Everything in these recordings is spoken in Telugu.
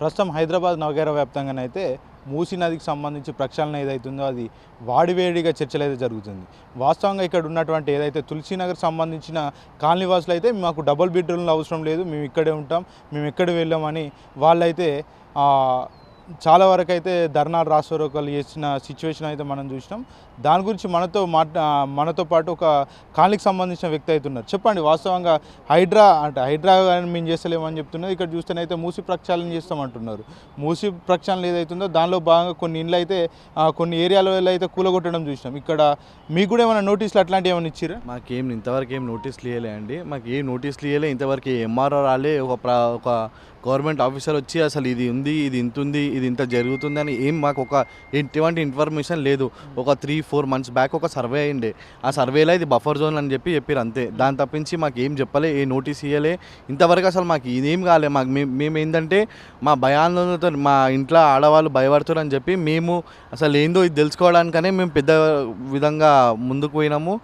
ప్రస్తుతం హైదరాబాద్ నగర వ్యాప్తంగానైతే మూసీ నదికి సంబంధించి ప్రక్షాళన ఏదైతుందో అది వాడివేడిగా చర్చలు అయితే జరుగుతుంది. వాస్తవంగా ఇక్కడ ఉన్నటువంటి ఏదైతే తులసీనగర్ సంబంధించిన కాలనీవాసులు అయితే మాకు డబుల్ బెడ్రూమ్లు అవసరం లేదు మేము ఇక్కడే ఉంటాం మేము ఎక్కడ వెళ్ళామని వాళ్ళైతే చాలా వరకు అయితే ధర్నాలు రాష్ట్రరోకలు చేసిన సిచ్యువేషన్ అయితే మనం చూసినాం. దాని గురించి మనతో మాట్లా మనతో పాటు ఒక కాలనీకి సంబంధించిన వ్యక్తి అయితే ఉన్నారు. చెప్పండి వాస్తవంగా హైడ్రా అంటే హైడ్రా కానీ మేము చేస్తలేమని చెప్తున్నారు. ఇక్కడ చూస్తేనైతే మూసి ప్రక్షాళన చేస్తామంటున్నారు. మూసి ప్రక్షాళన ఏదైతుందో దానిలో భాగంగా కొన్ని ఇండ్లు అయితే కొన్ని ఏరియాలో అయితే కూలగొట్టడం చూసినాం. ఇక్కడ మీకు కూడా ఏమైనా నోటీసులు అట్లాంటివి ఏమైనా ఇచ్చారా మాకేం ఇంతవరకు ఏం నోటీసులు ఇవ్వలే అండి. మాకు ఏ నోటీసులు ఇవ్వలే ఇంతవరకు ఎంఆర్ఆర్ రాలే ఒక ప్ర ఒక గవర్నమెంట్ ఆఫీసర్ వచ్చి అసలు ఇది ఉంది ఇది ఇంత ఉంది ఇది ఇంత జరుగుతుంది అని ఏం మాకు ఒక ఎటువంటి ఇన్ఫర్మేషన్ లేదు. ఒక త్రీ ఫోర్ మంత్స్ బ్యాక్ ఒక సర్వే అయిండే. ఆ సర్వేలో ఇది బఫర్ జోన్ అని చెప్పి చెప్పారు అంతే. దాని తప్పించి మాకు ఏం చెప్పలే ఏ నోటీస్ ఇవ్వలే ఇంతవరకు అసలు మాకు ఇదేం కాలే. మాకు మేము మేము ఏంటంటే మా భయాందోళనతో మా ఇంట్లో ఆడవాళ్ళు భయపడుతున్నారు అని చెప్పి మేము అసలు ఏందో ఇది తెలుసుకోవడానికనే మేము పెద్ద విధంగా ముందుకు పోయినాము.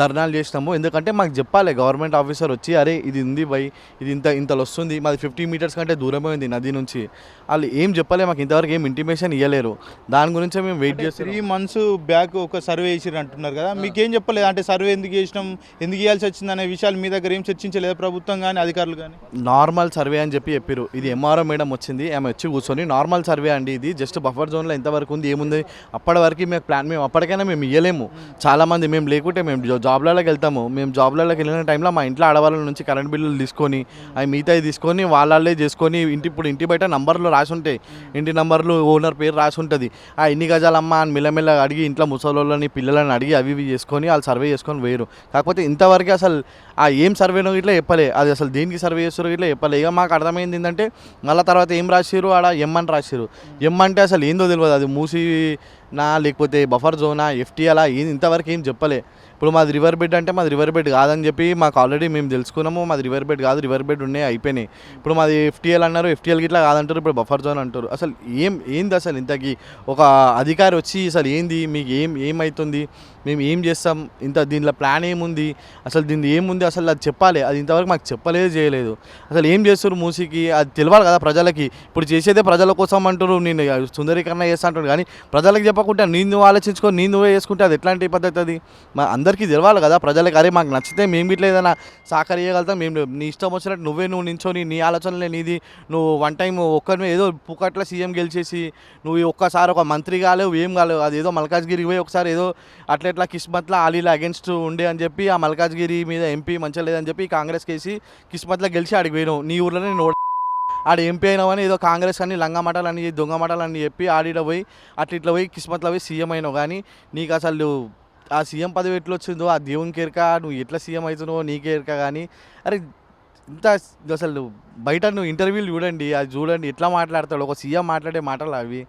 ధర్నాలు చేసినాము. ఎందుకంటే మాకు చెప్పాలి గవర్నమెంట్ ఆఫీసర్ వచ్చి అరే ఇది ఉంది బై ఇది ఇంత ఇంతలో వస్తుంది మాది ఫిఫ్టీ మీటర్స్ కంటే దూరమే ఉంది నది నుంచి. వాళ్ళు ఏం చెప్పలే మాకు ఇంతవరకు ఏం ఇంటిమేషన్ ఇవ్వలేరు దాని గురించే మేము వెయిట్ త్రీ చేస్తున్నాం. మంత్స్ బ్యాక్ ఒక సర్వే చేసిరు అంటున్నారు కదా. మీకేం చెప్పలేదు అంటే సర్వే ఎందుకు చేసినాం ఎందుకు చేయాల్సి వచ్చింది అనే విషయాలు మీ దగ్గర ఏం చర్చించలేదు ప్రభుత్వం కానీ అధికారులు కానీ నార్మల్ సర్వే అని చెప్పి చెప్పారు ఇది ఎంఆర్ఓ మేడం వచ్చింది ఆమె వచ్చి కూర్చొని నార్మల్ సర్వే అండి ఇది జస్ట్ బఫర్ జోన్లో ఎంతవరకు ఉంది ఏముంది? అప్పటి వరకు మేము ప్లాన్ మేము అప్పటికైనా మేము ఇవ్వలేము చాలా మంది మేము లేకుంటే మేము జా- జాబ్లలోకి వెళ్తాము. మేము జాబ్లలోకి వెళ్ళిన టైంలో మా ఇంట్లో ఆడవాళ్ళ నుంచి కరెంట్ బిల్లులు తీసుకొని అవి మిగతాయి తీసుకొని వాళ్ళే చేసుకొని ఇంటి ఇప్పుడు ఇంటి బయట నంబర్లు రాసి ఉంటాయి. ఇంటి నంబర్లు ఓనర్ పేరు రాసి ఉంటుంది. ఆ ఎన్ని గజాలమ్మా అని మెల్లమెల్ల అడిగి ఇంట్లో ముసలోళ్ళని పిల్లలని అడిగి అవి ఇవి చేసుకొని వాళ్ళు సర్వే చేసుకొని వేరు కాకపోతే ఇంతవరకు అసలు ఆ ఏం సర్వేనో ఇట్లా చెప్పలే. అది అసలు దేనికి సర్వే చేస్తారో ఇట్లా చెప్పలే. ఇక మాకు అర్థమైంది ఏంటంటే మళ్ళీ తర్వాత ఏం రాసిరు ఆడ ఎం అని రాసిరు ఎం అంటే అసలు ఏందో తెలియదు అది మూసి నా లేకపోతే బఫర్ జోనా ఎఫ్టీఎలా ఏది ఇంతవరకు ఏం చెప్పలే. ఇప్పుడు మాది రివర్ బెడ్ అంటే మాది రివర్ బెడ్ కాదని చెప్పి మాకు ఆల్రెడీ మేము తెలుసుకున్నాము మాది రివర్ బెడ్ కాదు రివర్ బెడ్ ఉన్నాయి అయిపోయినాయి. ఇప్పుడు మాది ఎఫ్టీఎల్ అన్నారు ఎఫ్టీఎల్ గిట్లా కాదంటారు ఇప్పుడు బఫర్ జోన్ అంటారు. అసలు ఏం ఏంది అసలు ఇంతకి? ఒక అధికారి వచ్చి అసలు ఏంది మీకు ఏం ఏమవుతుంది మేము ఏం చేస్తాం? ఇంత దీనిలో ప్లాన్ ఏముంది? అసలు దీని ఏముంది? అసలు అది చెప్పాలి. అది ఇంతవరకు మాకు చెప్పలేదు చేయలేదు. అసలు ఏం చేస్తారు మూసీకి? అది తెలియాలి కదా ప్రజలకి. ఇప్పుడు చేసేదే ప్రజల కోసం అంటారు నేను సుందరీకరణ చేస్తా అంటారు కానీ ప్రజలకు చెప్పకుండా నేను నువ్వు ఆలోచించుకొని నేను నువ్వే చేసుకుంటే అది ఎట్లాంటి పద్ధతి అది? మా అందరికీ తెలవాలి కదా? ప్రజలకి అరే మాకు నచ్చితే మేము ఇట్లా ఏదైనా సాకర్ చేయగలుగుతాం మేము నీ ఇష్టం వచ్చినట్టు నువ్వే నువ్వు నించోని నీ ఆలోచనలే నీది. నువ్వు వన్ టైం ఒక్కరిని ఏదో పుకట్ల సీఎం గెలిచేసి నువ్వు ఒక్కసారి ఒక మంత్రి కాలేవు ఏం కాలేవు అది ఏదో మల్కాజ్గిరికి పోయి ఒకసారి ఏదో అట్లా ఇట్లా కిస్మత్లో ఆలీల అగెన్స్ట్ ఉండే అని చెప్పి ఆ మల్కాజ్గిరి మీద ఎంపీ మంచిగా లేదని చెప్పి కాంగ్రెస్ కేసి కిస్మత్లో గెలిచి ఆడికి పోయినావు. నీ ఊర్లోనే నేను ఓడ- ఆడ ఎంపీ అయినావని ఏదో కాంగ్రెస్ అని లంగా అని దొంగ మటాలని చెప్పి ఆడిడ పోయి అట్లా ఇట్లా పోయి కిస్మత్లో పోయి సీఎం అయినావు. కానీ నీకు అసలు ఆ సీఎం పదవి ఎట్లా వచ్చిందో ఆ దేవునికి ఎరక నువ్వు ఎట్లా సీఎం అవుతున్నావో నీకే ఎరక కానీ అరే ఇంత అసలు బయట నువ్వు ఇంటర్వ్యూలు చూడండి అది చూడండి ఎట్లా మాట్లాడతాడు ఒక సీఎం మాట్లాడే మాటలు అవి?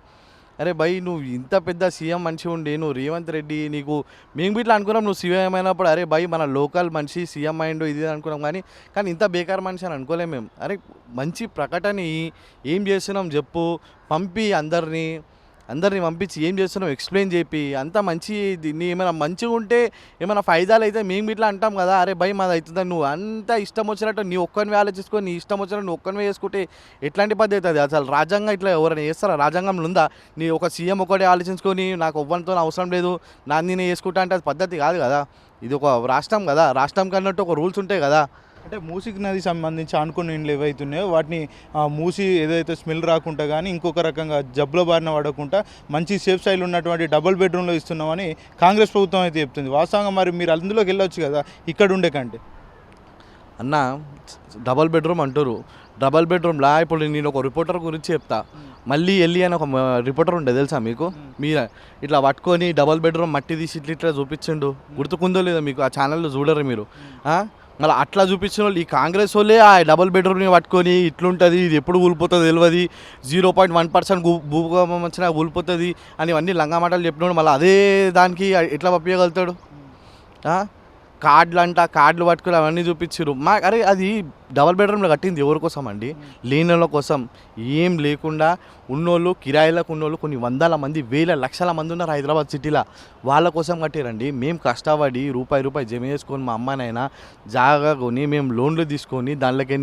అరే భయ్ నువ్వు ఇంత పెద్ద సీఎం మనిషి ఉండి నువ్వు రేవంత్ రెడ్డి నీకు మేము ఇట్లా అనుకున్నాం నువ్వు సీఎం అయినప్పుడు అరే భయ్ మన లోకల్ మనిషి సీఎం అయిండు ఇది అనుకున్నాం కానీ కానీ ఇంత బేకార్ మనిషి అని అనుకోలేము మేము. అరే మంచి ప్రకటన ఏం చేస్తున్నాం చెప్పు పంపి అందరినీ. అందరిని పంపించి ఏం చేస్తున్నావు? ఎక్స్ప్లెయిన్ చేపి. అంత మంచి నీ ఏమైనా మంచిగా ఉంటే ఏమైనా ఫైదాలు అయితే మేము ఇట్లా అంటాం కదా. అరే భయ్ మాది అవుతుంది నువ్వు అంత ఇష్టం వచ్చినట్టు నీ ఒక్కరిని ఆలోచించుకొని నీ ఇష్టం వచ్చినట్టు నువ్వు ఒక్కరిని చేసుకుంటే ఎట్లాంటి పద్ధతి అది అసలు రాజ్యాంగం ఇట్లా ఎవరైనా చేస్తారా? రాజ్యాంగంలో ఉందా? నీ ఒక సీఎం ఒకటి ఆలోచించుకొని నాకు ఎవ్వరితో అవసరం లేదు నాది నేనే చేసుకుంటా అంటే అది పద్ధతి కాదు కదా. ఇది ఒక రాష్ట్రం కదా. రాష్ట్రం కన్నట్టు ఒక రూల్స్ ఉంటాయి కదా. అంటే మూసికి నది సంబంధించి ఆనుకున్న ఇండ్లు ఏవైతున్నాయో వాటిని ఆ, మూసి ఏదైతే స్మెల్ రాకుండా కానీ ఇంకొక రకంగా జబ్బుల బారిన పడకుండా మంచి సేఫ్ స్టైల్ ఉన్నటువంటి డబుల్ బెడ్రూమ్లో ఇస్తున్నామని కాంగ్రెస్ ప్రభుత్వం అయితే చెప్తుంది. వాస్తవంగా మరి మీరు అందులోకి వెళ్ళొచ్చు కదా ఇక్కడ ఉండే కంటే. అన్న డబల్ బెడ్రూమ్ అంటారు డబల్ బెడ్రూమ్లా ఇప్పుడు నేను ఒక రిపోర్టర్ గురించి చెప్తా. మళ్ళీ వెళ్ళి అని ఒక రిపోర్టర్ ఉండే తెలుసా మీకు? మీరు ఇట్లా పట్టుకొని డబల్ బెడ్రూమ్ మట్టి తీసి ఇట్లా ఇట్లా చూపించిండు. గుర్తుకుందో లేదో మీకు ఆ ఛానల్లో చూడరు మీరు? మళ్ళీ అట్లా చూపించిన వాళ్ళు ఈ కాంగ్రెస్ వాళ్ళే ఆ డబల్ బెడ్రూమ్ని పట్టుకొని ఇట్లుంటుంది ఇది ఎప్పుడు కూలిపోతుంది తెలియదు జీరో పాయింట్ వన్ పర్సెంట్ భూకంపం వచ్చినా కూలిపోతుంది అని ఇవన్నీ లంగామాటలు చెప్పినప్పుడు మళ్ళీ అదే దానికి ఎట్లా పంపించగలుగుతాడు కార్డులు అంట కార్డులు పట్టుకుని అవన్నీ చూపించారు మా అరే అది డబల్ బెడ్రూమ్లో కట్టింది ఎవరి కోసం అండి? లీనల కోసం. ఏం లేకుండా ఉన్నోళ్ళు కిరాయిలకు ఉన్నోళ్ళు కొన్ని వందల మంది వేల లక్షల మంది ఉన్నారు హైదరాబాద్ సిటీలో. వాళ్ళ కోసం కట్టారండి. మేము కష్టపడి రూపాయి రూపాయి జమ చేసుకొని మా అమ్మనైనా జాగా కొని మేము లోన్లు తీసుకొని దానిలోకి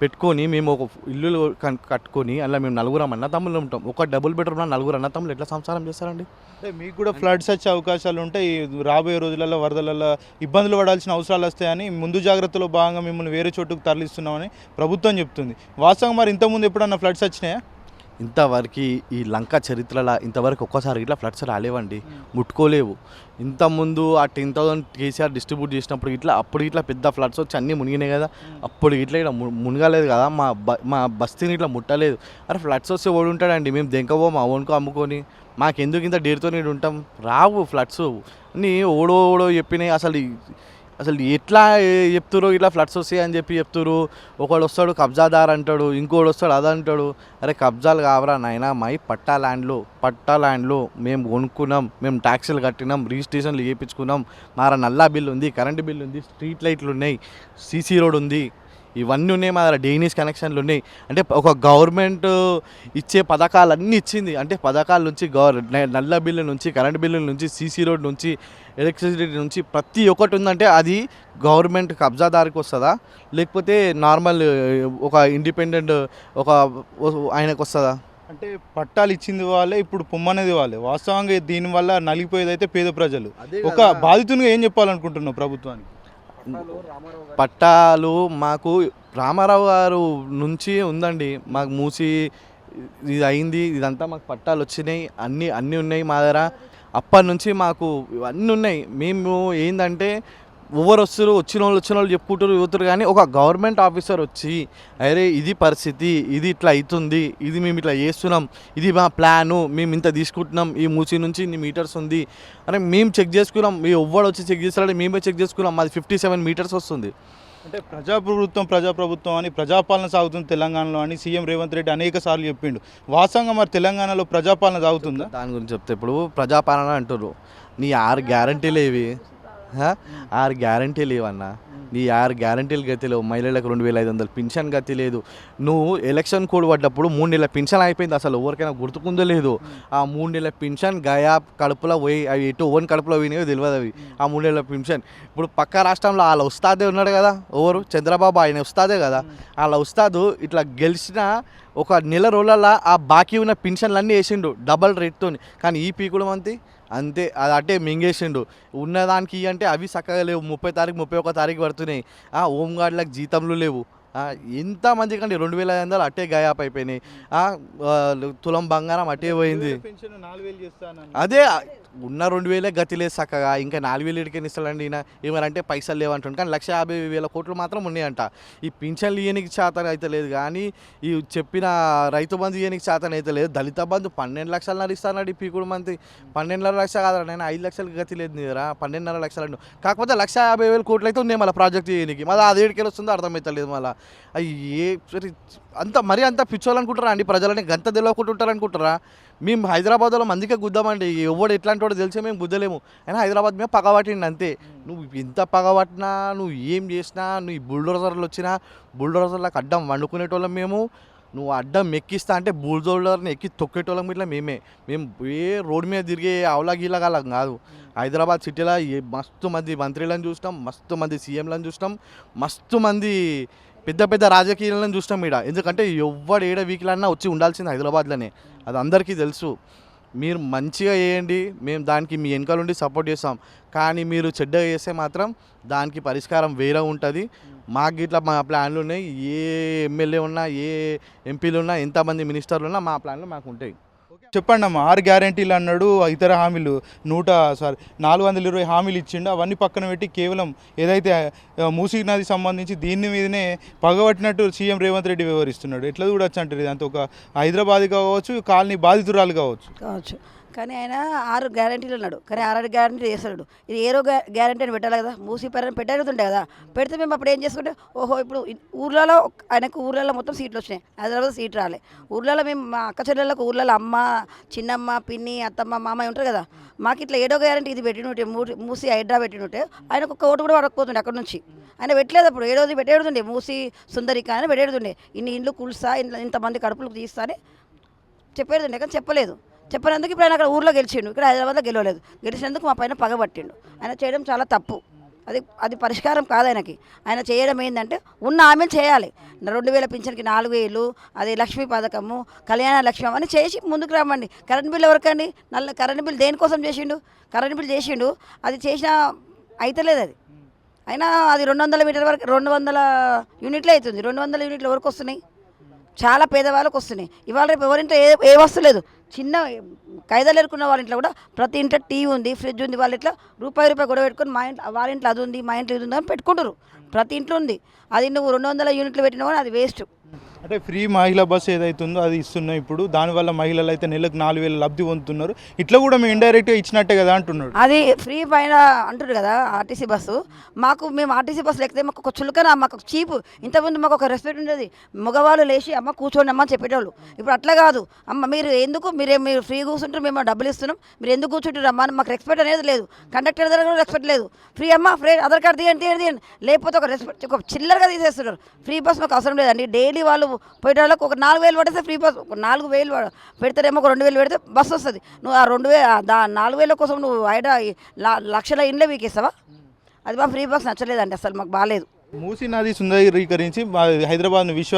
పెట్టుకొని మేము ఒక ఇల్లు కట్టుకొని అలా మేము నలుగురం అన్న తమ్ముళ్ళు ఉంటాం. ఒక డబుల్ బెడ్రూమ్లో నలుగురు అన్న తమ్ముళ్ళు ఎట్లా సంసారం చేస్తారండి? అంటే మీకు కూడా ఫ్లడ్స్ వచ్చే అవకాశాలు ఉంటాయి రాబోయే రోజులలో వరదలలో ఇబ్బందులు పడాల్సిన అవసరాలు వస్తాయని ముందు జాగ్రత్తలో భాగంగా మిమ్మల్ని వేరే చోటుకు తరలిస్తున్నామని ప్రభుత్వం చెప్తుంది. వాస్తవం మరి ఇంతకుముందు ఎప్పుడన్నా ఫ్లడ్స్ వచ్చినాయా? ఇంతవరకు ఈ లంక చరిత్రలో ఇంతవరకు ఒక్కసారి ఇట్లా ఫ్లడ్స్ రాలేవండి. ముట్టుకోలేవు. ఇంతకుముందు ఆ టెన్ థౌసండ్ కేసీఆర్ డిస్ట్రిబ్యూట్ చేసినప్పుడు ఇట్లా అప్పుడు ఇట్లా పెద్ద ఫ్లడ్స్ వచ్చి అన్నీ మునిగినాయి కదా. అప్పుడు ఇట్లా ఇట్లా మునగలేదు కదా. మా బ మా బస్తీని ఇట్లా ముట్టలేదు. అరే ఫ్లడ్స్ వస్తే ఓడి ఉంటాడండి. మేము దెంకవో మా ఓన్కో అమ్ముకొని. మాకెందుకు ఇంత డేర్తో నీడు ఉంటాం? రావు ఫ్లడ్స్. అన్నీ ఓడో ఓడో చెప్పినాయి. అసలు అసలు ఎట్లా చెప్తురు ఇట్లా ఫ్లడ్స్ వస్తాయి అని చెప్పి చెప్తురు ఒకడు వస్తాడు కబ్జాదార్ అంటాడు. ఇంకోడు వస్తాడు అది అంటాడు. అరే కబ్జాలు కావరా నాయనా? మై పట్టా ల్యాండ్లు పట్టా ల్యాండ్లు. మేము కొనుక్కున్నాం మేము ట్యాక్సీలు కట్టినాం రిజిస్ట్రేషన్లు చేయించుకున్నాం. మార నల్లా బిల్ ఉంది కరెంటు బిల్ ఉంది స్ట్రీట్ లైట్లు ఉన్నాయి సీసీ రోడ్ ఉంది. ఇవన్నీ ఉన్నాయి మా దగ్గర. డైనీస్ కనెక్షన్లు ఉన్నాయి. అంటే ఒక గవర్నమెంట్ ఇచ్చే పథకాలన్నీ ఇచ్చింది. అంటే పథకాల నుంచి గవర్ నల్ల బిల్లు నుంచి కరెంట్ బిల్లు నుంచి సీసీ రోడ్ నుంచి ఎలక్ట్రిసిటీ నుంచి ప్రతి ఒక్కటి ఉందంటే అది గవర్నమెంట్ కబ్జాదారికి వస్తుందా? లేకపోతే నార్మల్ ఒక ఇండిపెండెంట్ ఒక ఆయనకు వస్తుందా? అంటే పట్టాలు ఇచ్చింది వాళ్ళే ఇప్పుడు పొమ్మనేది వాళ్ళే. వాస్తవంగా దీనివల్ల నలిగిపోయేది అయితే పేద ప్రజలు. ఒక బాధితునిగా ఏం చెప్పాలనుకుంటున్నావు ప్రభుత్వానికి? పట్టాలు మాకు రామారావు గారు నుంచి ఉందండి. మాకు మూసి ఇది అయింది. ఇదంతా మాకు పట్టాలు వచ్చినాయి. అన్నీ అన్నీ ఉన్నాయి మా దగ్గర. అప్పటి నుంచి మాకు ఇవన్నీ ఉన్నాయి. మేము ఏంటంటే ఎవరు వస్తారు వచ్చిన వాళ్ళు వచ్చిన వాళ్ళు చెప్పుకుంటారు యువతురు కానీ ఒక గవర్నమెంట్ ఆఫీసర్ వచ్చి అరే ఇది పరిస్థితి ఇది ఇట్లా అవుతుంది ఇది మేము ఇట్లా చేస్తున్నాం ఇది మా ప్లాను మేము ఇంత తీసుకుంటున్నాం ఈ మూసి నుంచి ఇన్ని మీటర్స్ ఉంది. అని మేము చెక్ చేసుకున్నాం మీ ఎవ్వడు వచ్చి చెక్ చేస్తారంటే మేమే చెక్ చేసుకున్నాం మాది ఫిఫ్టీ సెవెన్ మీటర్స్ వస్తుంది. అంటే ప్రజాప్రభుత్వం ప్రజాప్రభుత్వం అని ప్రజాపాలన సాగుతుంది తెలంగాణలో అని సీఎం రేవంత్ రెడ్డి అనేక సార్లు చెప్పిండు. వాస్తవంగా మరి తెలంగాణలో ప్రజాపాలన సాగుతుందా? దాని గురించి చెప్తే ఇప్పుడు ప్రజాపాలన అంటారు నీ ఆరు గ్యారంటీలు ఏవి? ఆరు గ్యారంటీ లేవన్నా. నీ ఆరు గ్యారంటీలు గతి లేవు మహిళలకు రెండు వేల ఐదు వందలు పింఛన్ గతి లేదు. నువ్వు ఎలక్షన్ కోడ్ పడ్డప్పుడు మూడు నెలల పింఛన్ అయిపోయింది. అసలు ఎవరికైనా గుర్తుకుందో లేదు. ఆ మూడు నెలల పింఛన్ గయా కడుపులో పోయి అవి ఎటు ఓన్ కడుపులో పోయినాయో తెలియదు అవి. ఆ మూడు నెలల పింఛన్. ఇప్పుడు పక్క రాష్ట్రంలో వాళ్ళ ఉస్తాదే ఉన్నాడు కదా ఎవరు? చంద్రబాబు ఆయన ఉస్తాదే కదా. వాళ్ళ ఉస్తాదు ఇట్లా గెలిచిన ఒక నెల రోజులలో ఆ బాకీ ఉన్న పింఛన్లన్నీ వేసిండు డబల్ రేట్తో కానీ ఈ పీకుడు మంతి అంతే అది అట్టే మింగేసిండు. ఉన్నదానికి అంటే అవి చక్కగా లేవు. ముప్పై తారీఖు ముప్పై ఒక తారీఖు పడుతున్నాయి. ఆ హోమ్ గార్డులకు జీతంలు లేవు. ఆ, ఎంతమంది కంటే రెండు వేల ఐదు వందలు అట్టే గాయాప్ అయిపోయినాయి. తులం బంగారం అట్టే పోయింది. అదే ఉన్న రెండు వేలే గతి లేదు చక్కగా. ఇంకా నాలుగు వేలు ఇడికని ఇస్తాడండి ఈయన. ఏమనంటే పైసలు లేవంటుండు. కానీ లక్ష యాభై వేల కోట్లు మాత్రం ఉన్నాయంట. ఈ పింఛన్లు ఇయ్యనికి శాతం అయితే లేదు. కానీ ఈ చెప్పిన రైతు బంధు ఇయ్యనికి శాతం అయితే లేదు. దళిత బంధు పన్నెండు లక్షలన్నర ఇస్తాడు ఈ పీకుడు మంది. పన్నెండున్నర లక్ష కాదు నేను ఐదు లక్షలకి గతి లేదు నీరా. పన్నెండున్నర లక్షలు అంటు కాకపోతే లక్ష యాభై వేల కోట్లు అయితే ఉన్నాయి మళ్ళీ ప్రాజెక్ట్ చేయడానికి మళ్ళీ అది ఏడుకెళ్ళి వస్తుందో అర్థమవుతలేదు మళ్ళీ. అవి ఏ సరే అంత మరీ అంత పిచ్చోళ్ళనుకుంటారా అండి? ప్రజలని గంత తెలియకుండా అనుకుంటారా మేము హైదరాబాద్లో మందికే గుద్దామండి. ఎవడు ఎట్లాంటి వాడు తెలిసే మేము గుద్దలేము. అయినా హైదరాబాద్ మేము పగబట్టిండి అంతే. నువ్వు ఎంత పగబట్టినా నువ్వు ఏం చేసినా నువ్వు ఈ బుల్డోజర్లు వచ్చినా బుల్డోజర్లకు అడ్డం వండుకునేటోళ్ళం మేము. నువ్వు అడ్డం ఎక్కిస్తా అంటే బుల్డోజర్ని ఎక్కి తొక్కేటోళ్ళం ఇట్లా మేమే. మేము ఏ రోడ్డు మీద తిరిగే అవలా గీలగాలం కాదు. హైదరాబాద్ సిటీలో ఏ- మస్తు మంది మంత్రులను చూసినాం మస్తు మంది సీఎంలను చూసినాం మస్తు మంది పెద్ద పెద్ద రాజకీయాలను చూసినాం ఈడ. ఎందుకంటే ఎవడు ఏడ వీక్లన్నా వచ్చి ఉండాల్సింది హైదరాబాద్లోనే. అది అందరికీ తెలుసు. మీరు మంచిగా చేయండి. మేము దానికి మీ వెనకాల నుండి సపోర్ట్ చేస్తాం. కానీ మీరు చెడ్డగా చేస్తే మాత్రం దానికి పరిష్కారం వేరే ఉంటుంది. మాకు ఇట్లా మా ప్లాన్లు ఉన్నాయి. ఏ ఎమ్మెల్యే ఉన్నా ఏ ఎంపీలు ఉన్నా ఎంతమంది మినిస్టర్లు ఉన్నా మా ప్లాన్లు మాకు ఉంటాయి. చెప్పండి అమ్మ ఆరు గ్యారంటీలు అన్నాడు ఇతర హామీలు. నూట సారీ నాలుగు వందల ఇరవై హామీలు ఇచ్చిండు. అవన్నీ పక్కన పెట్టి కేవలం ఏదైతే మూసీ నది సంబంధించి దీని మీదనే పగబట్టినట్టు సీఎం రేవంత్ రెడ్డి వివరిస్తున్నాడు. ఎట్లా చూడొచ్చు అంటారు? ఇది అంత ఒక హైదరాబాద్ కావచ్చు కాలనీ బాధితురాలు కావచ్చు. కావచ్చు. కానీ ఆయన ఆరు గ్యారంటీలు ఉన్నాడు కానీ ఆరు గ్యారంటీ చేస్తాడు. ఇది ఏరో గ్యారంటీ అని పెట్టాలి కదా? మూసి పేరని పెట్టారుతుండే కదా? పెడితే మేము అప్పుడు ఏం చేసుకుంటే ఓహో ఇప్పుడు ఊర్లలో ఆయనకు ఊర్లలో మొత్తం సీట్లు వచ్చినాయి. హైదరాబాద్ సీట్ రాలే. ఊర్లలో మేము మా అక్క చెల్లెళ్ళకు ఊర్లలో అమ్మ చిన్నమ్మ పిన్ని అత్తమ్మ మామయ్య ఉంటారు కదా? మాకు ఇట్లా ఏడో గ్యారంటీ ఇది పెట్టినట్టే మూసి హైడ్రా పెట్టినట్టే ఆయనకు ఒక్క ఓటు కూడా పడకపోతుండే అక్కడ నుంచి. ఆయన పెట్టలేదు అప్పుడు. ఏడోది పెట్టేడుతుండే మూసి సుందరిక అని పెట్టేడుతుండే ఇన్ని ఇండ్లు కుల్సా ఇంత ఇంతమంది కడుపులు తీస్తా అని చెప్పేది కానీ చెప్పలేదు. చెప్పినందుకు ఇప్పుడు ఆయన అక్కడ ఊర్లో గెలిచిండు. ఇక్కడ హైదరాబాద్లో గెలవలేదు. గెలిచినందుకు మా పైన పగబట్టిండు ఆయన చేయడం చాలా తప్పు. అది అది పరిష్కారం కాదు ఆయనకి. ఆయన చేయడం ఏంటంటే ఉన్న ఆమె చేయాలి. రెండు వేల పింఛన్కి నాలుగు వేలు అది లక్ష్మీ పథకము కళ్యాణ లక్ష్మి అని చేసి ముందుకు రమ్మండి కరెంట్ బిల్ ఎవరికండి? నల్ల కరెంట్ బిల్ దేనికోసం చేసిండు? కరెంట్ బిల్ చేసిండు. అది చేసినా అయితలేదు అది. అయినా అది రెండు వందల మీటర్ వరకు రెండు వందల యూనిట్లే అవుతుంది రెండు వందల యూనిట్లు ఎవరికి వస్తున్నాయి? చాలా పేదవాళ్ళకు వస్తున్నాయి. ఇవాళ రేపు ఎవరింట్లో ఏ ఏ వస్తువు చిన్న ఖైదాలు ఎరుకున్న వాళ్ళ ఇంట్లో కూడా ప్రతి ఇంట్లో టీవీ ఉంది ఫ్రిడ్జ్ ఉంది. వాళ్ళ ఇట్లా రూపాయి రూపాయి గొడవ పెట్టుకొని మా ఇంట్లో వాళ్ళ ఇంట్లో అది ఉంది మా ఇంట్లో ఇది ఉంది అని పెట్టుకుంటారు ప్రతి ఇంట్లో ఉంది. అది నువ్వు రెండు వందల యూనిట్లు పెట్టినా కూడా అది వేస్ట్ అంటే ఫ్రీ మహిళా బస్సు ఏదైతుందో అది ఇస్తున్నాం ఇప్పుడు. దానివల్ల మహిళలు అయితే నెలకు నాలుగు వేల లబ్ధి పొందుతున్నారు. ఇట్లా కూడా మేము ఇండైరెక్ట్గా ఇచ్చినట్టే కదా అంటున్నాడు. అది ఫ్రీ పైన అంటారు కదా ఆర్టీసీ బస్సు. మాకు మేము ఆర్టీసీ బస్సులు ఎక్కితే మాకు ఒక చులకన మాకు చీప్. ఇంతకుముందు మాకు ఒక రెస్పెక్ట్ ఉండేది. మగవాళ్ళు లేచి అమ్మ కూర్చోండి అమ్మ అని చెప్పేటోళ్ళు. ఇప్పుడు అట్లా కాదు. అమ్మ మీరు ఎందుకు మీరే మీరు ఫ్రీ కూర్చుంటారు మేము డబ్బులు ఇస్తున్నాం. మీరు ఎందుకు కూర్చుంటారు అమ్మ అని మాకు రెస్పెక్ట్ అనేది లేదు. కండక్టర్ దగ్గర కూడా రెస్పెక్ట్ లేదు. ఫ్రీ అమ్మ ఫ్రీ ఆధార్ కార్డు తీయండి తీయండి తీయండి. లేకపోతే ఒక రెస్పెక్ట్ ఒక చిల్లరగా తీసేస్తున్నారు. ఫ్రీ బస్ మాకు అవసరం లేదండి. డైలీ వాళ్ళు పోయే వాళ్ళకి ఒక నాలుగు వేలు పడితే ఫ్రీ బస్ ఒక నాలుగు వేలు పడ- ఒక రెండు వేలు పెడితే బస్సు వస్తుంది. నువ్వు ఆ రెండు వేలు దా నాలుగు వేల కోసం నువ్వు ఐడా లక్షల ఇండ్లే వీకేస్తావా అది మా ఫ్రీ బస్ నచ్చలేదండి అసలు మాకు బాగాలేదు మూసీ నది సుందరీకరించి మా హైదరాబాద్ను విశ్వ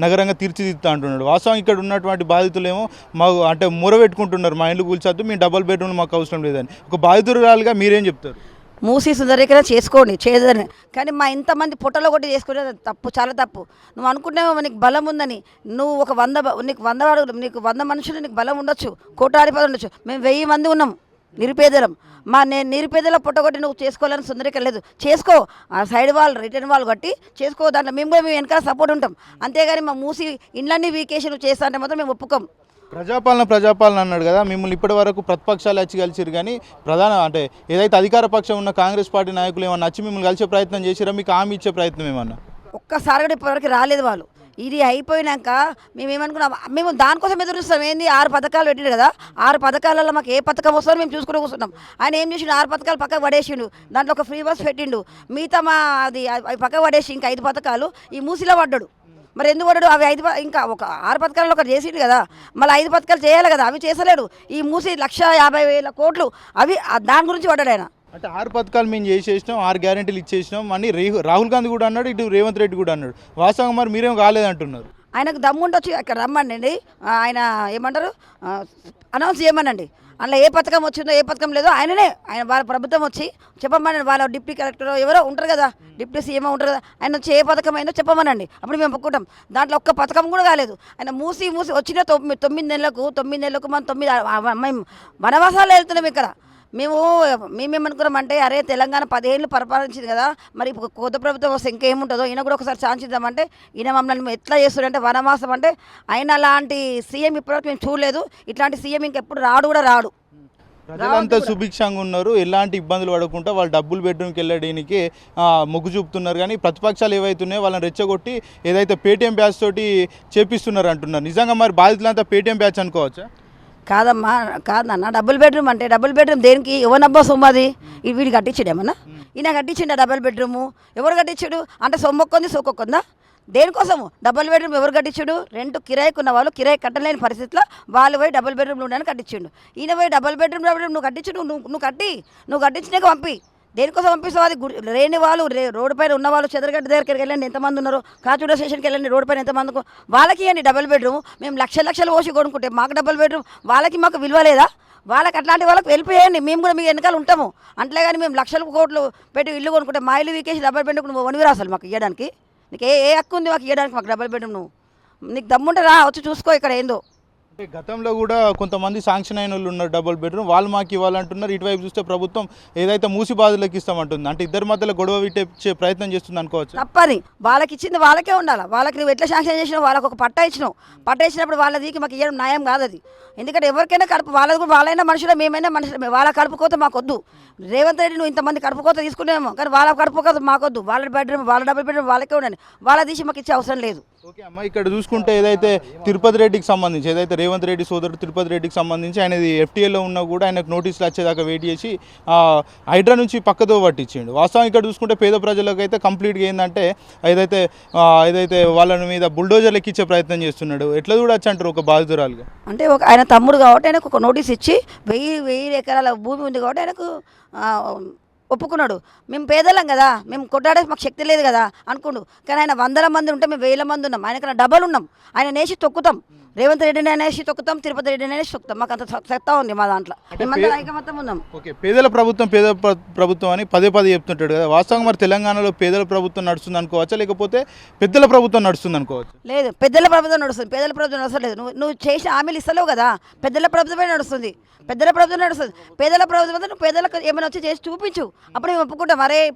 నగరంగా తీర్చిదిద్దుతా అంటున్నాడు. వాస్తవం ఇక్కడ ఉన్నటువంటి బాధితులేమో మాకు అంటే మూరబెట్టుకుంటున్నారు మా ఇంట్లో కూల్చొద్దు మీ డబల్ బెడ్రూమ్ మాకు అవసరం లేదని. ఒక బాధితురాలుగా మీరేం చెప్తారు? మూసి సుందరీకరణ చేసుకోండి చేయదని కానీ మా ఇంతమంది పొట్టలో కొట్టి చేసుకునేది తప్పు చాలా తప్పు. నువ్వు అనుకుంటేమో నీకు బలం ఉందని. నువ్వు ఒక వంద నీకు వంద వాడు నీకు వంద మనుషులు నీకు బలం ఉండొచ్చు. కోటాధిపతి ఉండొచ్చు. మేము వెయ్యి మంది ఉన్నాం నిరుపేదలం. మా నేను నిరుపేదల పొట్టగొట్టి నువ్వు చేసుకోవాలని సుందరిక లేదు. చేసుకో. ఆ సైడ్ వాళ్ళు రిటర్న్ వాళ్ళు కట్టి చేసుకో. దాంట్లో మేము కూడా మేము వెనకాల సపోర్ట్ ఉంటాం. అంతేగాని మా మూసి ఇండ్లన్నీ వీకేషన్ చేస్తా అంటే మాత్రం మేము ఒప్పుకోం. ప్రజాపాలన ప్రజాపాలన అన్నాడు కదా మిమ్మల్ని ఇప్పటి వరకు ప్రతిపక్షాలు వచ్చి కలిసిరు కానీ ప్రధాన అంటే ఏదైతే అధికార పక్షం ఉన్న కాంగ్రెస్ పార్టీ నాయకులు ఏమన్నా వచ్చి మిమ్మల్ని కలిసే ప్రయత్నం చేసిరా మీకు హామీ ఇచ్చే ప్రయత్నం ఏమన్నా? ఒక్కసారి కూడా ఇప్పటివరకు రాలేదు వాళ్ళు. ఇది అయిపోయినాక మేము ఏమనుకున్నాం మేము దానికోసం ఎదురు చూస్తాం ఏంది? ఆరు పథకాలు పెట్టిండు కదా ఆరు పథకాలలో మాకు ఏ పథకం వస్తుందో మేము చూసుకుని కూర్చున్నాం. ఆయన ఏం చేసిండు? ఆరు పథకాలు పక్కకు పడేసిండు. దాంట్లో ఒక ఫ్రీ బస్ పెట్టిండు. మిగతా మా అది అవి పక్కకు పడేసి ఇంకా ఐదు పథకాలు ఈ మూసిలో పడ్డాడు. మరి ఎందుకు పడ్డాడు అవి ఐదు ఇంకా ఒక ఆరు పథకాలలో ఒకటి చేసిండు కదా. మళ్ళీ ఐదు పథకాలు చేయాలి కదా అవి చేసలేడు ఈ మూసి లక్ష యాభై వేల కోట్లు అవి దాని గురించి పడ్డాడు ఆయన. అంటే ఆరు పథకాలు మేము చేసేసినాం ఆరు గ్యారెంటీలు ఇచ్చేసినాం అని రేహు- రాహుల్ గాంధీ కూడా అన్నాడు ఇటు రేవంత్ రెడ్డి కూడా అన్నాడు. వాస్తవంగా మరి మీరేం కాలేదంటున్నారు? ఆయనకు దమ్ముండొచ్చి అక్కడ రమ్మండి ఆయన ఏమంటారు? అనౌన్స్ చేయమనండి. అందులో ఏ పథకం వచ్చిందో ఏ పథకం లేదో ఆయననే ఆయన వాళ్ళ ప్రభుత్వం వచ్చి చెప్పమనండి వాళ్ళ డిప్యూటీ కలెక్టర్ ఎవరో ఉంటారు కదా డిప్యూటీ సీఎం ఉంటారు కదా ఆయన వచ్చి ఏ పథకం అయిందో చెప్పమనండి. అప్పుడు మేము ఒప్పుకుంటాం. దాంట్లో ఒక్క పథకం కూడా కాలేదు. ఆయన మూసి మూసి వచ్చిన తొమ్మిది తొమ్మిది నెలలకు తొమ్మిది నెలలకు మనం తొమ్మిది మేము వనవాసాలు వెళ్తున్నాం ఇక్కడ. మేము మేమేమనుకున్నాం అంటే అరే తెలంగాణ పదిహేళ్ళు పరిపాలించింది కదా మరి ఇప్పుడు కొత్త ప్రభుత్వం వస్తే ఇంకేముంటుందో ఈయన కూడా ఒకసారి ఛాన్స్ ఇద్దామంటే ఈయన మమ్మల్ని ఎట్లా చేస్తుండంటే వనవాసం అంటే ఆయన అలాంటి సీఎం ఇప్పటివరకు మేము చూడలేదు. ఇట్లాంటి సీఎం ఇంకెప్పుడు రాడు కూడా రాడు. ప్రజలంతా సుభిక్షంగా ఉన్నారు ఎలాంటి ఇబ్బందులు పడకుండా వాళ్ళు డబ్బులు బెడ్రూమ్కి వెళ్ళడానికి మొగ్గు చూపుతున్నారు. కానీ ప్రతిపక్షాలు ఏవైతున్నాయో వాళ్ళని రెచ్చగొట్టి ఏదైతే పేటీఎం బ్యాచ్ తోటి చేపిస్తున్నారు అంటున్నారు. నిజంగా మరి బాధితులంతా పేటీఎం బ్యాచ్ అనుకోవచ్చా? కాదమ్మా కాదన్న డబుల్ బెడ్రూమ్ అంటే డబుల్ బెడ్రూమ్ దేనికి? ఎవరినబ్బా సొమ్ము అది? వీడు కట్టించాడు ఏమన్నా? ఈయన కట్టించిండా డబుల్ బెడ్రూము? ఎవరు కట్టించాడు? అంటే సొమ్మొక్కొంది సోకొక్కొందా దేనికోసము? డబుల్ బెడ్రూమ్ ఎవరు కట్టించాడు? రెంట్ కిరాయికి ఉన్న వాళ్ళు కిరాయి కట్టలేని పరిస్థితిలో వాళ్ళు పోయి డబుల్ బెడ్రూమ్లు ఉండని కట్టించిండు. ఈయన పోయి డబుల్ బెడ్రూమ్ డబుల్ బెడ్రూమ్ నువ్వు కట్టించు నువ్వు నువ్వు కట్టి నువ్వు కట్టించినాక పంపి. దేనికోసం పంపిస్తావు? అది లేని వాళ్ళు రే- రోడ్డు పైన ఉన్న వాళ్ళు చెదరగడ్డ దగ్గరికి వెళ్ళండి. ఎంతమంది ఉన్నారు? కాచూడ స్టేషన్కి వెళ్ళండి. రోడ్డు పైన ఎంతమంది వాళ్ళకి ఇవ్వండి డబుల్ బెడ్రూమ్. మేము లక్ష లక్షలు పోసి కొనుక్కుంటే మాకు డబుల్ బెడ్రూమ్. వాళ్ళకి మాకు విలువ లేదా? వాళ్ళకి అట్లాంటి వాళ్ళకి వెళ్ళిపోయండి మేము కూడా మీ వెనకాల ఉంటాము. అంతలే కానీ మేము లక్షల కోట్లు పెట్టి ఇల్లు కొనుక్కుంటే మా ఇల్లు వీకేసి డబల్ బెడ్రూమ్ నువ్వు వనివిరా అసలు మాకు ఇవ్వడానికి నీకు ఏ ఏ హక్కు ఉంది మాకు ఇవ్వడానికి మాకు డబల్ బెడ్రూమ్ నువ్వు నీకు దమ్ముంటే రా వచ్చి చూసుకో ఇక్కడ ఏందో. గతంలో కూడా కొంతమంది శాంక్షన్ అయిన వాళ్ళు ఉన్నారు డబుల్ బెడ్రూమ్ వాళ్ళు మాకు ఇవ్వాలంటున్నారు. ఇటువైపు చూస్తే ప్రభుత్వం ఏదైతే మూసి బాధలకు ఇస్తామంటుంది. అంటే ఇద్దరి మధ్యలో గొడవ విట్టే ప్రయత్నం చేస్తుంది అనుకోవచ్చు? తప్పని వాళ్ళకి ఇచ్చింది వాళ్ళకే ఉండాలి? వాళ్ళకి నువ్వు ఎట్లా శాంక్షన్ చేసినావు? వాళ్ళకి ఒక పట్ట ఇచ్చినావు. పట్ట ఇచ్చినప్పుడు వాళ్ళది మాకు ఇవ్వడం న్యాయం కాదు అది. ఎందుకంటే ఎవరికైనా కడుపు వాళ్ళది కూడా వాళ్ళైనా మనుషులే మేమైనా మనుషులే వాళ్ళ కడుపు కోత మాకొద్దు. రేవంత్ రెడ్డి నువ్వు ఇంతమంది కడుపు కోత తీసుకునేమో కానీ వాళ్ళ కడుపు కోత మాకొద్దు. వాళ్ళ బెడ్రూమ్ వాళ్ళ డబుల్ బెడ్రూమ్ వాళ్ళకే ఉండండి వాళ్ళ తీసి మాకు ఇచ్చే అవసరం లేదు. ఓకే అమ్మ ఇక్కడ చూసుకుంటే ఏదైతే తిరుపతి రెడ్డికి సంబంధించి ఏదైతే రేవంత్ రెడ్డి సోదరుడు తిరుపతి రెడ్డికి సంబంధించి ఆయనది ఎఫ్టీఏలో ఉన్నా కూడా ఆయనకు నోటీసులు వచ్చేదాకా వెయిట్ చేసి హైడ్రా నుంచి పక్కతో పట్టించిండు. వాస్తవం ఇక్కడ చూసుకుంటే పేద ప్రజలకు అయితే కంప్లీట్గా ఏంటంటే ఏదైతే ఏదైతే వాళ్ళ మీద బుల్డోజర్లు ఎక్కించే ప్రయత్నం చేస్తున్నాడు. ఎట్లా చూడొచ్చు అంటారు ఒక బాధితురాలుగా? అంటే ఒక ఆయన తమ్ముడు కాబట్టి ఆయనకు ఒక నోటీస్ ఇచ్చి వెయ్యి వెయ్యి ఎకరాల భూమి ఉంది కాబట్టి ఆయనకు ఒప్పుకున్నాడు. మేము పేదలం కదా మేము కొట్టాడే మాకు శక్తి లేదు కదా అనుకుండు. కానీ ఆయన వందల మంది ఉంటే మేము వేల మంది ఉన్నాం. ఆయనకన్నా డబల్ ఉన్నాం. ఆయన నేసి తొక్కుతాం. రేవంత్ రెడ్డిని అనేసి తొక్కుతాం తిరుపతి రెడ్డిని అనేసి తొక్కుతాం. మాకు అంత సత్తా ఉంది మా దాంట్లో. ఐకమత్యం ఉన్నాం. ఓకే పేదల ప్రభుత్వం పేద ప్ర- ప్రభుత్వం అని పదే పదే చెప్తుంటాడు కదా. వాస్తవంగా మరి తెలంగాణలో పేదల ప్రభుత్వం నడుస్తుంది అనుకోవచ్చా? లేకపోతే పెద్దల ప్రభుత్వం నడుస్తుంది అనుకోవచ్చు? లేదు పెద్దల ప్రభుత్వం నడుస్తుంది. పేదల ప్రభుత్వం నడుస్తలేదు. నువ్వు నువ్వు చేసిన హామీలు ఇస్తలేవు కదా. పెద్దల ప్రభుత్వమే నడుస్తుంది. పెద్దల ప్రభుత్వం నడుస్తుంది. పేదల ప్రభుత్వం నువ్వు పేదలకు ఏమైనా వచ్చి చేసి చూపించు. అప్పుడు మేము ఒప్పుకుంటాం. అరే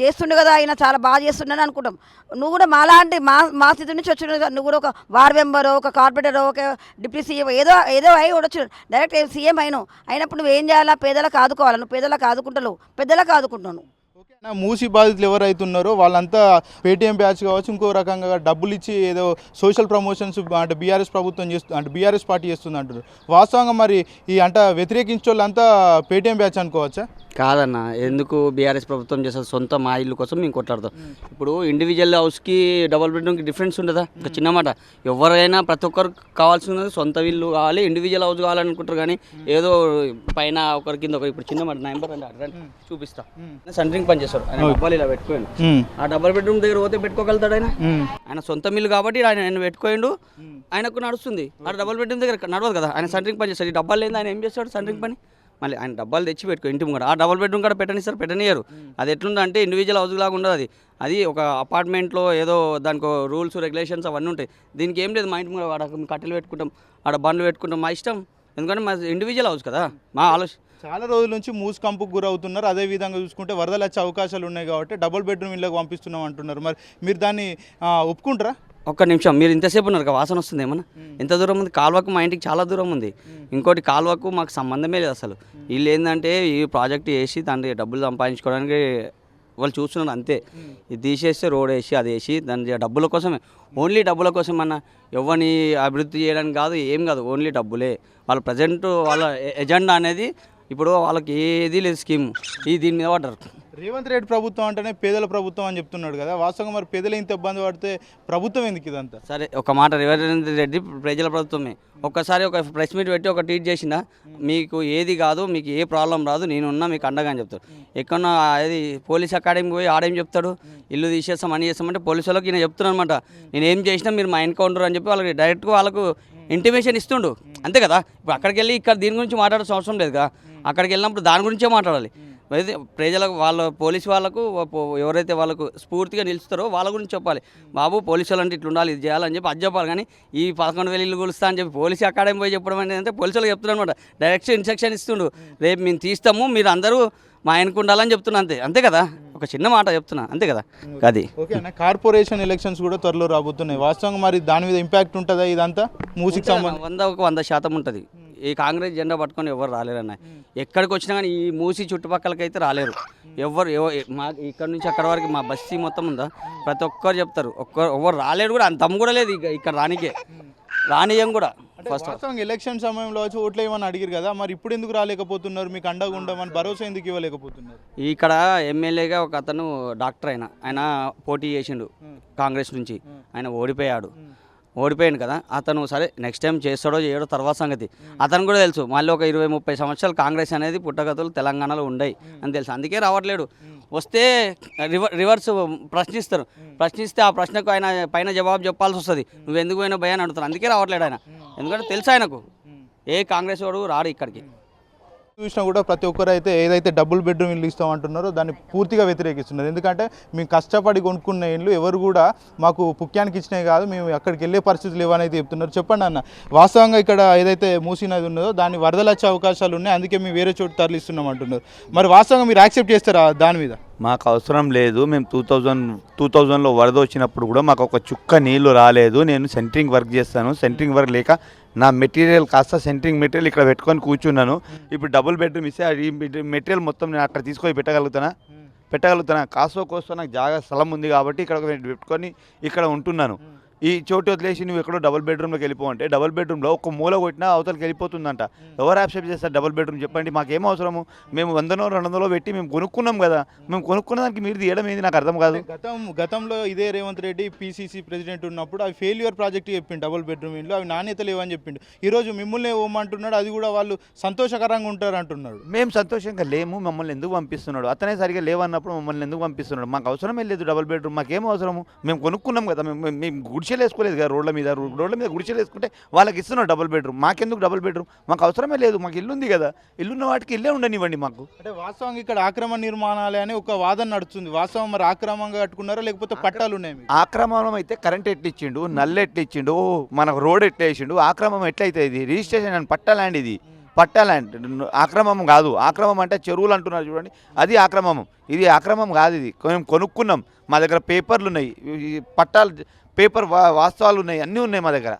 చేస్తుండే కదా ఆయన చాలా బాగా చేస్తుండని అనుకుంటాం. నువ్వు కూడా మాలాంటి మా మా స్థితి నుంచి వచ్చిన నువ్వు కూడా ఒక వార్డ్ మెంబర్ ఒక కార్పొరేటర్ ఒక డిప్యూటీ సీఎం ఏదో ఏదో అయి ఉండొచ్చు. డైరెక్ట్ సీఎం అయినావు అయినప్పుడు నువ్వు ఏం చేయాలా? పేదలకు ఆదుకోవాలి? నువ్వు పేదలకు ఆదుకుంటలేవు. పెద్దలకు ఆదుకుంటున్నావు ఓకే నా మూసి బాధితులు ఎవరైతే ఉన్నారో వాళ్ళంతా పేటీఎం బ్యాచ్ కావచ్చు ఇంకో రకంగా డబ్బులు ఇచ్చి ఏదో సోషల్ ప్రమోషన్స్ అంటే బీఆర్ఎస్ ప్రభుత్వం చేస్తు అంటే బీఆర్ఎస్ పార్టీ చేస్తుంది అంటారు వాస్తవంగా మరి ఈ అంట వ్యతిరేకించే వాళ్ళంతా పేటీఎం బ్యాచ్ అనుకోవచ్చా? కాదన్న. ఎందుకు బీఆర్ఎస్ ప్రభుత్వం చేసే సొంత మా ఇల్లు కోసం మేము కొట్లాడతాం. ఇప్పుడు ఇండివిజువల్ హౌస్కి డబుల్ బెడ్రూమ్కి డిఫరెన్స్ ఉండదా? ఒక చిన్న మాట. ఎవరైనా ప్రతి ఒక్కరు కావాల్సినది సొంత ఇల్లు కావాలి ఇండివిజువల్ హౌస్ కావాలనుకుంటారు కానీ ఏదో పైన ఒకరి కింద ఒకరు. ఇప్పుడు చిన్న మాట నెంబర్ అడగండి చూపిస్తా. సెంటరింగ్ పని చేస్తాడు. ఆయన డబ్బాలు ఇలా పెట్టుకోండి ఆ డబుల్ బెడ్రూమ్ దగ్గర పోతే పెట్టుకోగలుగుతాడు ఆయన? ఆయన సొంత మిల్లు కాబట్టి ఆయన ఆయన పెట్టుకోండు ఆయనకు నడుస్తుంది. ఆ డబుల్ బెడ్రూమ్ దగ్గర నడవదు కదా. ఆయన సెంటరింగ్ పని చేస్తాడు. ఈ డబ్బాలు లేదు ఆయన ఏం చేస్తాడు సెంటరింగ్ పని? మళ్ళీ ఆయన డబ్బాలు తెచ్చి పెట్టుకో ఇంటి ముంగడ ఆ డబుల్ బెడ్రూమ్ కూడా పెట్టనిస్తారు పెట్టనియరు అది ఎట్లుంది అంటే ఇండివిజువల్ హౌస్ లాగా ఉండదు అది. అది ఒక అపార్ట్మెంట్లో ఏదో దానికి రూల్స్ రెగ్యులేషన్స్ అవన్నీ ఉంటాయి. దీనికి ఏం లేదు మా ఇంటి ముంగడ ఆడ కట్టెలు పెట్టుకుంటాం ఆడ బండ్లు పెట్టుకుంటాం. మా ఇష్టం. ఎందుకంటే మా ఇండివిజువల్ హౌస్ కదా. మా ఆలోచన చాలా రోజుల నుంచి మూసి కంపుకు గురవుతున్నారు. అదే విధంగా చూసుకుంటే వరదలు వచ్చే అవకాశాలు ఉన్నాయి కాబట్టి డబుల్ బెడ్రూమ్ ఇళ్ళకి పంపిస్తున్నాం అంటున్నారు. మరి మీరు దాన్ని ఒప్పుకుంటారా? ఒక్క నిమిషం. మీరు ఇంతసేపు ఉన్నారు కదా, వాసన వస్తుంది ఏమన్నా? ఎంత దూరం ఉంది కాలువకు మా ఇంటికి చాలా దూరం ఉంది. ఇంకోటి కాలువకు మాకు సంబంధమే లేదు అసలు. వీళ్ళు ఏంటంటే ఈ ప్రాజెక్ట్ వేసి దాన్ని డబ్బులు సంపాదించుకోవడానికి వాళ్ళు చూస్తున్నారు అంతే. ఇది తీసేస్తే రోడ్ వేసి అది వేసి దాని డబ్బుల కోసమే. ఓన్లీ డబ్బుల కోసం అన్న ఎవరిని అభివృద్ధి చేయడానికి కాదు ఏం కాదు ఓన్లీ డబ్బులే. వాళ్ళ ప్రజెంట్ వాళ్ళ ఎజెండా అనేది ఇప్పుడు వాళ్ళకి ఏది లేదు స్కీమ్. ఈ దీని మీద పడ్డారు రేవంత్ రెడ్డి ప్రభుత్వం అంటేనే పేదల ప్రభుత్వం అని చెప్తున్నాడు కదా. వాస్తవంగా మరి పేదలు ఇంత ఇబ్బంది పడితే ప్రభుత్వం ఎందుకు ఇదంతా? సరే ఒక మాట రేవంత్ రెడ్డి ప్రజల ప్రభుత్వమే. ఒక్కసారి ఒక ప్రెస్ మీట్ పెట్టి ఒక ట్వీట్ చేసిన మీకు ఏది కాదు మీకు ఏ ప్రాబ్లం రాదు నేనున్నా మీకు అండగా అని చెప్తాడు. ఎక్కడన్నా అది పోలీస్ అకాడమీకి పోయి ఆడేం చెప్తాడు? ఇల్లు తీసేస్తాం అని చేస్తామంటే పోలీసు వాళ్ళకి నేను చెప్తున్నాను అనమాట నేను ఏం చేసినా మీరు మా ఎన్కౌంటర్ అని చెప్పి వాళ్ళకి డైరెక్ట్గా వాళ్ళకు ఇంటిమేషన్ ఇస్తుండు. అంతే కదా? ఇప్పుడు అక్కడికి వెళ్ళి ఇక్కడ దీని గురించి మాట్లాడాల్సిన అవసరం లేదు కదా? అక్కడికి వెళ్ళినప్పుడు దాని గురించే మాట్లాడాలి. ప్రజలకు వాళ్ళ పోలీసు వాళ్ళకు ఎవరైతే వాళ్ళకు స్ఫూర్తిగా నిలుస్తారో వాళ్ళ గురించి చెప్పాలి. బాబు పోలీసు వాళ్ళు అంటే ఇట్లా ఉండాలి ఇది చేయాలని చెప్పి అది చెప్పాలి. కానీ ఈ పదకొండు వేలు ఇల్లు కొలుస్తా అని చెప్పి పోలీసు అకాడమీ పోయి చెప్పడం అంటే పోలీసు వాళ్ళకి చెప్తున్నాను అనమాట డైరెక్ట్ ఇన్స్ట్రక్షన్ ఇస్తుండు. రేపు మేము తీస్తాము మీరు అందరూ మా ఆయనకు ఉండాలని చెప్తున్నా అంతే. అంతే కదా? ఒక చిన్న మాట చెప్తున్నా. అంతే కదా? అది. ఓకే అన్న కార్పొరేషన్ ఎలక్షన్స్ కూడా త్వరలో రాబోతున్నాయి. వాస్తవంగా మరి దాని మీద ఇంపాక్ట్ ఉంటుందా ఇదంతా? మూసికి సంబంధించి? వంద ఒక వంద శాతం ఉంటుంది. ఈ కాంగ్రెస్ జెండా పట్టుకొని ఎవరు రాలేరన్న. ఎక్కడికి వచ్చినా కానీ ఈ మూసి చుట్టుపక్కలకైతే రాలేరు. ఎవరు ఎవ- మా ఇక్కడ నుంచి అక్కడ వరకు మా బస్తీ మొత్తం ఉందా? ప్రతి ఒక్కరు చెప్తారు. ఒక్కరు ఎవరు రాలేరు కూడా అంత కూడా లేదు ఇక ఇక్కడ రానికే. రానియం కూడా ఫస్ట్ ఎలక్షన్ సమయంలో వచ్చి ఓట్లు ఏమని అడిగారు కదా మరి ఇప్పుడు ఎందుకు రాలేకపోతున్నారు? మీకు అండగా ఉండమని భరోసా ఎందుకు ఇవ్వలేకపోతున్నారు? ఇక్కడ ఎమ్మెల్యేగా ఒక అతను డాక్టర్ ఆయన ఆయన పోటీ చేసిండు కాంగ్రెస్ నుంచి. ఆయన ఓడిపోయాడు. ఓడిపోయాడు కదా అతను సరే నెక్స్ట్ టైం చేస్తాడో చేయడో తర్వాత సంగతి. అతను కూడా తెలుసు మళ్ళీ ఒక ఇరవై ముప్పై సంవత్సరాలు కాంగ్రెస్ అనేది పుట్టగతులు తెలంగాణలో ఉండయి అని తెలుసు. అందుకే రావట్లేడు. వస్తే రివర్ రివర్స్ ప్రశ్నిస్తారు. ప్రశ్నిస్తే ఆ ప్రశ్నకు ఆయన పైన జవాబు చెప్పాల్సి వస్తుంది. నువ్వు ఎందుకు పోయినా భయాన్ని అడుగుతారు అందుకే రావట్లేడు ఆయన. ఎందుకంటే తెలుసు ఆయనకు. ఏ కాంగ్రెస్ వాడు రాడు ఇక్కడికి. చూసినా కూడా ప్రతి ఒక్కరు అయితే ఏదైతే డబుల్ బెడ్రూమ్ ఇల్లు ఇస్తామంటున్నారో దాన్ని పూర్తిగా వ్యతిరేకిస్తున్నారు. ఎందుకంటే మేము కష్టపడి కొనుక్కున్న ఇల్లు ఎవరు కూడా మాకు పుక్యానికి ఇచ్చినాయి కాదు మేము అక్కడికి వెళ్ళే పరిస్థితులు లేవని చెప్తున్నారు. చెప్పండి అన్న వాస్తవంగా ఇక్కడ ఏదైతే మూసీ నది ఉన్నదో దాన్ని వరదలు వచ్చే అవకాశాలు ఉన్నాయి అందుకే మేము వేరే చోటు తరలిస్తున్నాం అంటున్నారు. మరి వాస్తవంగా మీరు యాక్సెప్ట్ చేస్తారా దాని మీద? మాకు అవసరం లేదు. మేము టూ థౌజండ్ టూ థౌజండ్లో వరద వచ్చినప్పుడు కూడా మాకు ఒక చుక్క నీళ్ళు రాలేదు. నేను సెంటరింగ్ వర్క్ చేస్తాను. సెంటరింగ్ వర్క్ లేక నా మెటీరియల్ కాస్త సెంటరింగ్ మెటీరియల్ ఇక్కడ పెట్టుకొని కూర్చున్నాను. ఇప్పుడు డబుల్ బెడ్రూమ్ ఇస్తే అది మెటీరియల్ మొత్తం నేను అక్కడ తీసుకొని పెట్టగలుగుతానా? పెట్టగలుగుతానా? కాసో కోసో నాకు జాగా స్థలం ఉంది కాబట్టి ఇక్కడ పెట్టుకొని ఇక్కడ ఉంటున్నాను. ఈ చోటు వదిలేసి నువ్వు ఎక్కడో డబుల్ బెడ్రూమ్లోకి వెళ్ళిపో అంటే డబుల్ బెడ్రూమ్లో ఒక మూల కొట్టినా అవతలకి వెళ్ళిపోతుందంట. ఎవరు యాక్సెప్ట్ చేస్తారు డబుల్ బెడ్రూమ్ చెప్పండి మాకేం అవసరము? మేము వందనో రెండు వందలో పెట్టి మేము కొనుక్కున్నాం కదా. మేము కొనుక్కున్న దానికి మీరు తీయడం ఏంది నాకు అర్థం కాదు. గతం గతంలో ఇదే రేవంత్ రెడ్డి పీసీసీ ప్రెసిడెంట్ ఉన్నప్పుడు అవి ఫెయిల్యూర్ ప్రాజెక్ట్ చెప్పిండు డబుల్ బెడ్రూమ్ ఇంట్లో అవి నాణ్యత లేవని చెప్పిండు. ఈరోజు మిమ్మల్ని ఓమంటున్నాడు అది కూడా వాళ్ళు సంతోషకరంగా ఉంటారు అంటున్నాడు. మేము సంతోషంగా లేము మమ్మల్ని ఎందుకు పంపిస్తున్నాడు? అతనే సరిగా లేవన్నప్పుడు మమ్మల్ని ఎందుకు పంపిస్తున్నాడు? మాకు అవసరమే లేదు డబుల్ బెడ్రూమ్ మాకేం అవసరము? మేము కొనుక్కున్నాం కదా మేము మేము- మేము గుడిసెలు వేసుకోలేదు కదా రోడ్ల మీద. రోడ్ల మీద గుడిసెలు వేసుకుంటే వాళ్ళకి ఇస్తున్నాడు డబుల్ బెడ్రూమ్ మాకెందుకు డబుల్ బెడ్రూమ్ మాకు అవసరమే లేదు మాకు ఇల్లు ఉంది కదా. ఇల్లున్న వాటికి ఇల్లే ఉండనివ్వండి మాకు. అంటే వాస్తవంగా ఇక్కడ ఆక్రమణ నిర్మాణాలే అని ఒక వాదన నడుస్తుంది. వాస్తవం మరి ఆక్రమంగా కట్టుకున్నారా లేకపోతే పట్టాలు ఉన్నాయి మీకు? ఆక్రమణం అయితే కరెంట్ ఎట్లా ఇచ్చిండు నల్లు ఎట్లా ఇచ్చిండు ఓ, మనకు రోడ్ ఎట్లా వేసిండు ఆక్రమం ఎట్లా అవుతుంది ఇది రిజిస్ట్రేషన్ అని పట్టా ల్యాండ్ ఇది. పట్టాలంటే ఆక్రమం కాదు. ఆక్రమం అంటే చెరువులు అంటున్నారు చూడండి. అది ఆక్రమం. ఇది ఆక్రమం కాదు ఇది. మేము కొనుక్కున్నాం. మా దగ్గర పేపర్లు ఉన్నాయి. పట్టాలు పేపర్ వా వాస్తవాలు ఉన్నాయి. అన్నీ ఉన్నాయి మా దగ్గర.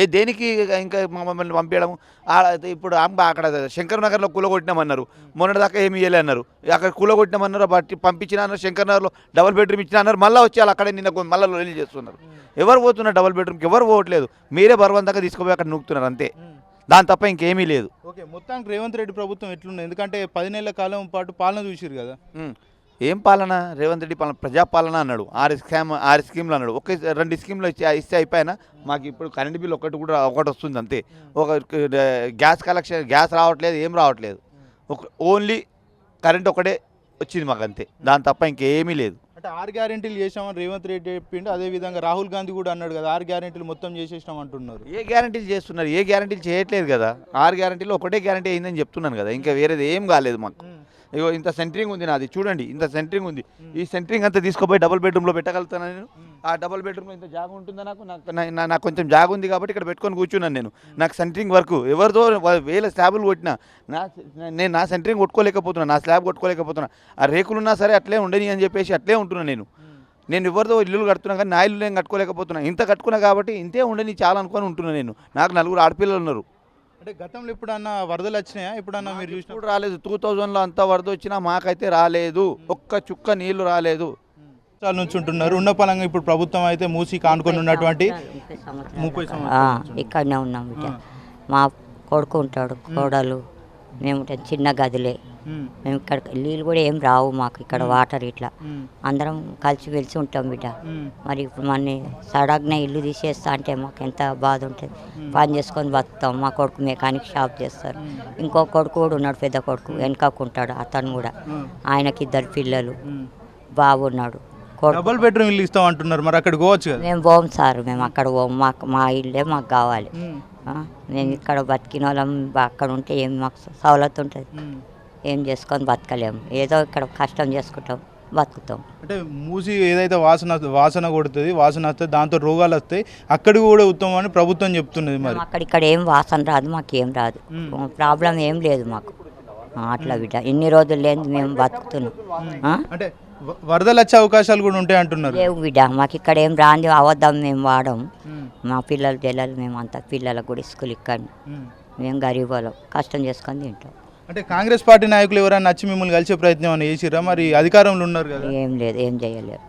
ఏ దేనికి ఇంకా మమ్మల్ని పంపించడం ఇప్పుడు అక్కడ శంకర్ నగర్లో కూలగొట్టినామన్నారు. మొన్నటిదాకా ఏమి ఇవ్వలే అన్నారు. అక్కడ కూలగొట్టినామన్నారు బట్టి పంపించిన అన్నారు శంకర్ నగర్లో డబుల్ బెడ్రూమ్ ఇచ్చిన అన్నారు. మళ్ళీ వచ్చి వాళ్ళు అక్కడే నిన్న మళ్ళీ లొల్లి చేస్తున్నారు. ఎవరు పోతున్నారు డబుల్ బెడ్రూమ్కి? ఎవరు పోవట్లేదు. మీరే బలవంతంగా తీసుకుపోయి అక్కడ నూకుతున్నారు అంతే. దాని తప్ప ఇంకేమీ లేదు. ఓకే మొత్తానికి రేవంత్ రెడ్డి ప్రభుత్వం ఎట్లుంది? ఎందుకంటే పది నెలల కాలం పాటు పాలన చూసిరు కదా. ఏం పాలన? రేవంత్ రెడ్డి పాలన ప్రజాపాలన అన్నాడు. ఆరు స్కామ్ ఆరు స్కీమ్లు అన్నాడు. ఒక రెండు స్కీమ్లు ఇచ్చి ఇస్తే అయిపోయినా మాకు ఇప్పుడు కరెంట్ బిల్ ఒకటి కూడా ఒకటి వస్తుంది అంతే. ఒక గ్యాస్ కలెక్షన్ గ్యాస్ రావట్లేదు ఏం రావట్లేదు. ఒక ఓన్లీ కరెంట్ ఒకటే వచ్చింది మాకు అంతే. దాని తప్ప ఇంకేమీ లేదు. అంటే ఆరు గ్యారెంటీలు చేసామని రేవంత్ రెడ్డి చెప్పిండు. అదే విధంగా రాహుల్ గాంధీ కూడా అన్నాడు కదా ఆరు గ్యారెంటీలు మొత్తం చేసేసినాం అంటున్నారు. ఏ గ్యారంటీలు చేస్తున్నారు? ఏ గ్యారంటీలు చేయట్లేదు కదా. ఆరు గ్యారంటీలు ఒకటే గ్యారంటీ అయిందని చెప్తున్నాను కదా. ఇంకా వేరేది ఏం కాలేదు మాకు. ఇగో ఇంత సెంటరింగ్ ఉంది నాది చూడండి ఇంత సెంటరింగ్ ఉంది. ఈ సెంటరింగ్ అంతా తీసుకుపోయి డబుల్ బెడ్రూమ్లో పెట్టగలుగుతాను నేను? ఆ డబుల్ బెడ్రూమ్లో ఇంత జాగ ఉంటుందా నాకు? నాకు నాకు కొంచెం జాగ ఉంది కాబట్టి ఇక్కడ పెట్టుకొని కూర్చున్నాను నేను. నాకు సెంటరింగ్ వర్క్ ఎవరితో వా- వేల స్లాబులు కొట్టినా నా నేను నా సెంటరింగ్ కొట్టుకోలేకపోతున్నా నా స్లాబ్ కొట్టుకోలేకపోతున్నా. ఆ రేకులున్నా సరే అట్లే ఉండని అని చెప్పేసి అట్లే ఉంటున్నా నేను. నేను ఎవరితో ఇల్లు కడుతున్నా కానీ నా ఇల్లు నేను కట్టుకోలేకపోతున్నా. ఇంత కట్టుకున్నా కాబట్టి ఇంతే ఉండని చాలా అనుకొని ఉంటున్నా నేను. నాకు నలుగురు ఆడపిల్లలు ఉన్నారు. అంటే గతంలో ఎప్పుడన్నా వరదలు వచ్చినాయా? ఎప్పుడన్నా మీరు చూసిన? ఇప్పుడు రాలేదు. టూ థౌజండ్లో అంత వరద వచ్చినా మాకైతే రాలేదు. ఒక్క చుక్క నీళ్ళు రాలేదు. సంవత్సరాల నుంచి ఉంటున్నారు. ఉన్న పలంగా ఇప్పుడు ప్రభుత్వం అయితే మూసి కానుకొని ఉన్నటువంటి ముప్పై సంవత్సరాలు. ఇక్కడనే ఉన్నాం బిడ్డ. మా కొడుకు ఉంటాడు కోడలు. మేము ఉంటాం చిన్న గదిలే. మేము. ఇక్కడ నీళ్ళు కూడా ఏం రావు మాకు ఇక్కడ వాటర్ ఇట్లా. అందరం కలిసి వెలిసి ఉంటాం బిడ్డ. మరి ఇప్పుడు మన సడగ్న ఇల్లు తీసేస్తా అంటే మాకు ఎంత బాధ ఉంటుంది. పని చేసుకొని బతుకుతాం. మా కొడుకు మెకానిక్ షాప్ చేస్తారు. ఇంకో కొడుకు కూడా ఉన్నాడు పెద్ద కొడుకు. వెనకకుంటాడు అతను కూడా. ఆయనకి ఇద్దరు పిల్లలు. బాబు ఉన్నాడు. డబుల్ బెడ్రూమ్ ఇల్లు ఇస్తాం అంటున్నారు. మరి అక్కడికి పోవచ్చు కదా? మేము పోం సార్. మేము అక్కడ పోం. మాకు మా ఇల్లే మాకు కావాలి. మేము. ఇక్కడ బతికిన వాళ్ళం అక్కడ ఉంటే ఏం మాకు సవలత్ ఉంటుంది. ఏం చేసుకొని బతకలేము ఏదో ఇక్కడ కష్టం చేసుకుంటాం బతుకుతాం. అంటే మూసి ఏదైతే వాసన వాసన కొడుతుంది వాసన వస్తుంది దాంతో రోగాలు వస్తాయి అక్కడికి కూడా ఉత్తమం అని ప్రభుత్వం చెప్తున్నది మరి. అక్కడ ఇక్కడ ఏం వాసన రాదు మాకు ఏం రాదు. ప్రాబ్లం ఏం లేదు మాకు. అట్లా బిడ్డ. ఇన్ని రోజులు లేని మేము బతుకుతున్నాం? అంటే వరదలు వచ్చే అవకాశాలు కూడా ఉంటాయి అంటున్నారు. లేవు బిడ్డ. మాకు ఇక్కడ ఏం రాంది అవద్దాం మేము వాడం ఉమ్, మా పిల్లలు పిల్లలు మేము అంతా పిల్లలకు కూడా స్కూల్ ఇక్కడ. మేము. గరీబ్ వాళ్ళం కష్టం చేసుకొని తింటాం. అంటే కాంగ్రెస్ పార్టీ నాయకులు ఎవరైనా నచ్చి మిమ్మల్ని కలిసే ప్రయత్నం అని చేసిరా మరి అధికారంలో ఉన్నారు కదా. ఏం లేదు ఏం చేయలేదు